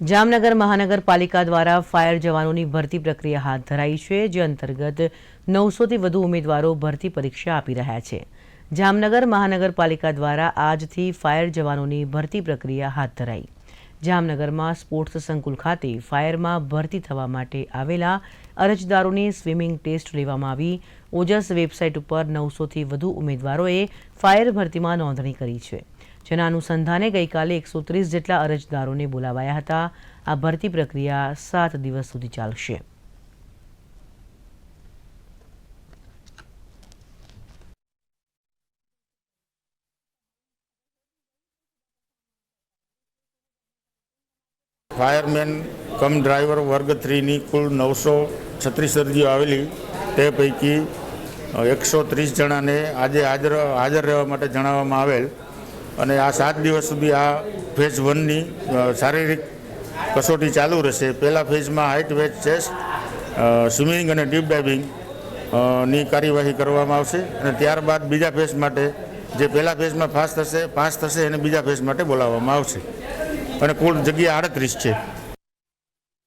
જામનગર મહાનગરપાલિકા દ્વારા ફાયર જવાનોની ભરતી પ્રક્રિયા હાથ ધરાઈ છે, જે અંતર્ગત નવસોથી વધુ ઉમેદવારો ભરતી પરીક્ષા આપી રહ્યા છે. જામનગર મહાનગરપાલિકા દ્વારા આજથી ફાયર જવાનોની ભરતી પ્રક્રિયા હાથ ધરાઈ. જામનગરમાં સ્પોર્ટ્સ સંકુલ ખાતે ફાયરમાં ભરતી થવા માટે આવેલા અરજદારોની સ્વિમિંગ ટેસ્ટ લેવામાં આવી. ઓજસ વેબસાઇટ ઉપર નવસોથી વધુ ઉમેદવારોએ ફાયર ભરતીમાં નોંધણી કરી છે. જેના અનુસંધાને ગઈકાલે એકસો ત્રીસ જેટલા અરજદારોને બોલાવાયા હતા. આ ભરતી પ્રક્રિયા સાત દિવસ સુધી ચાલશે. ફાયરમેન કમ ડ્રાઈવર વર્ગ થ્રીની કુલ નવસો છત્રીસ અરજીઓ આવેલી. તે પૈકી એકસો ત્રીસ જણાને આજે હાજર હાજર રહેવા માટે જણાવવામાં આવેલ. અને આ સાત દિવસ સુધી આ ફેઝ વનની શારીરિક કસોટી ચાલુ રહેશે. પહેલા ફેઝમાં હાઇટ વેટ ચેસ્ટ સ્વિમિંગ અને ડીપ ડાઇવિંગની કાર્યવાહી કરવામાં આવશે. અને ત્યારબાદ બીજા ફેઝ માટે, જે પહેલા ફેઝમાં પાસ થશે પાસ થશે એને બીજા ફેઝ માટે બોલાવવામાં આવશે. અને કુલ જગ્યા આડત્રીસ છે.